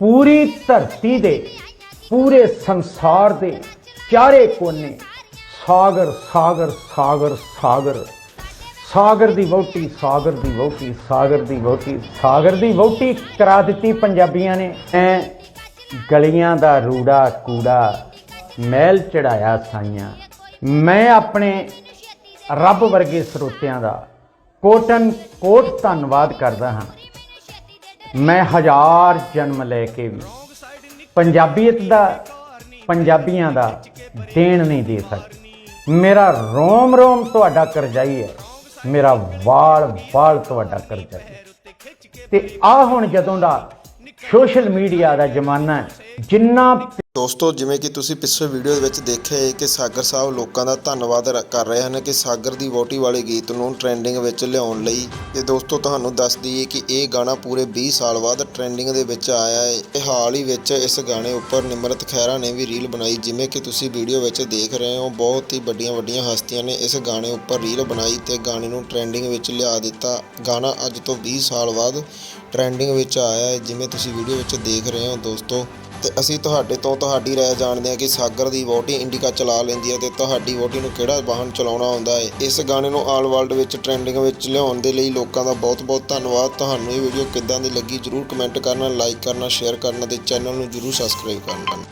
ਪੂਰੀ ਧਰਤੀ ਦੇ, ਪੂਰੇ ਸੰਸਾਰ ਦੇ ਚਾਰੇ ਕੋਨੇ ਸਾਗਰ ਸਾਗਰ ਸਾਗਰ ਸਾਗਰ। ਸਾਗਰ ਦੀ ਵਹੁਟੀ, ਸਾਗਰ ਦੀ ਵਹੁਟੀ, ਸਾਗਰ ਦੀ ਵਹੁਟੀ, ਸਾਗਰ ਦੀ ਵਹੁਟੀ ਕਰਾ ਦਿੱਤੀ ਪੰਜਾਬੀਆਂ ਨੇ। ਐ ਗਲੀਆਂ ਦਾ ਰੂੜਾ ਕੂੜਾ ਮਹਿਲ ਚੜਾਇਆ ਸਾਈਆਂ। ਮੈਂ ਆਪਣੇ ਰੱਬ ਵਰਗੇ ਸਰੋਤਿਆਂ ਦਾ ਕੋਟਨ ਕੋਟ ਧੰਨਵਾਦ ਕਰਦਾ ਹਾਂ। ਮੈਂ ਹਜ਼ਾਰ ਜਨਮ ਲੈ ਕੇ ਵੀ ਪੰਜਾਬੀਅਤ ਦਾ, ਪੰਜਾਬੀਆਂ ਦਾ ਦੇਣ ਨਹੀਂ ਦੇ ਸਕਦਾ। ਮੇਰਾ ਰੋਮ ਰੋਮ ਤੁਹਾਡਾ ਕਰਜ਼ਾਈ ਹੈ। ਮੇਰਾ ਵਾਲ ਵਾਲ ਤੁਹਾਡਾ ਕਰਜ਼ਾਈ ਹੈ। ਤੇ ਆ ਹੁਣ ਜਦੋਂ ਦਾ ਸੋਸ਼ਲ ਮੀਡੀਆ ਦਾ ਜ਼ਮਾਨਾ ਹੈ ਜਿੰਨਾ ਦੋਸਤੋ, ਜਿਵੇਂ ਕਿ ਤੁਸੀਂ ਪਿਛਲੇ ਵੀਡੀਓ ਦੇ ਵਿੱਚ ਦੇਖਿਆ ਹੈ ਕਿ ਸਾਗਰ ਸਾਹਿਬ ਲੋਕਾਂ ਦਾ ਧੰਨਵਾਦ ਰ- ਕਰ ਰਹੇ ਹਨ ਕਿ ਸਾਗਰ ਦੀ ਵੋਟੀ ਵਾਲੇ ਗੀਤ ਨੂੰ ਟ੍ਰੈਂਡਿੰਗ ਵਿੱਚ ਲਿਆਉਣ ਲਈ। ਤੇ ਦੋਸਤੋ, ਤੁਹਾਨੂੰ ਦੱਸ ਦਈਏ ਕਿ ਇਹ ਗਾਣਾ ਪੂਰੇ 20 ਸਾਲ ਬਾਅਦ ਟ੍ਰੈਂਡਿੰਗ ਦੇ ਵਿੱਚ ਆਇਆ ਹੈ। ਤੇ ਹਾਲ ਹੀ ਵਿੱਚ ਇਸ ਗਾਣੇ ਉੱਪਰ ਨਿਮਰਤ ਖਹਿਰਾ ਨੇ ਵੀ ਰੀਲ ਬਣਾਈ, ਜਿਵੇਂ ਕਿ ਤੁਸੀਂ ਵੀਡੀਓ ਵਿੱਚ ਦੇਖ ਰਹੇ ਹੋ। ਬਹੁਤ ਹੀ ਵੱਡੀਆਂ ਵੱਡੀਆਂ ਹਸਤੀਆਂ ਨੇ ਇਸ ਗਾਣੇ ਉੱਪਰ ਰੀਲ ਬਣਾਈ ਤੇ ਗਾਣੇ ਨੂੰ ਟ੍ਰੈਂਡਿੰਗ ਵਿੱਚ ਲਿਆ ਦਿੱਤਾ। ਗਾਣਾ ਅੱਜ ਤੋਂ 20 ਸਾਲ ਬਾਅਦ ਟ੍ਰੈਂਡਿੰਗ ਵਿੱਚ ਆਇਆ ਹੈ, ਜਿਵੇਂ ਤੁਸੀਂ ਵੀਡੀਓ ਵਿੱਚ ਦੇਖ ਰਹੇ ਹੋ ਦੋਸਤੋ। ਤੇ ਅਸੀਂ ਤੁਹਾਡੇ ਤੋਂ ਤੁਹਾਡੀ ਰਾਏ ਜਾਣਦੇ ਹਾਂ ਕਿ ਸਾਗਰ ਦੀ ਵੋਟੀ ਇੰਡੀਕਾ ਚਲਾ ਲੈਂਦੀ ਹੈ ਤੇ ਤੁਹਾਡੀ ਵੋਟੀ ਨੂੰ ਕਿਹੜਾ ਵਾਹਨ ਚਲਾਉਣਾ ਆਉਂਦਾ ਹੈ? ਇਸ ਗਾਣੇ ਨੂੰ ਆਲ ਵਰਲਡ ਵਿੱਚ ਟ੍ਰੈਂਡਿੰਗ ਵਿੱਚ ਲਿਆਉਣ ਦੇ ਲਈ ਲੋਕਾਂ ਦਾ ਬਹੁਤ-ਬਹੁਤ ਧੰਨਵਾਦ। ਤੁਹਾਨੂੰ ਇਹ ਵੀਡੀਓ ਕਿੱਦਾਂ ਦੀ ਲੱਗੀ ਜਰੂਰ ਕਮੈਂਟ ਕਰਨਾ ਲਾਈਕ ਕਰਨਾ ਸ਼ੇਅਰ ਕਰਨਾ ਤੇ ਚੈਨਲ ਨੂੰ ਜਰੂਰ ਸਬਸਕ੍ਰਾਈਬ ਕਰਨਾ।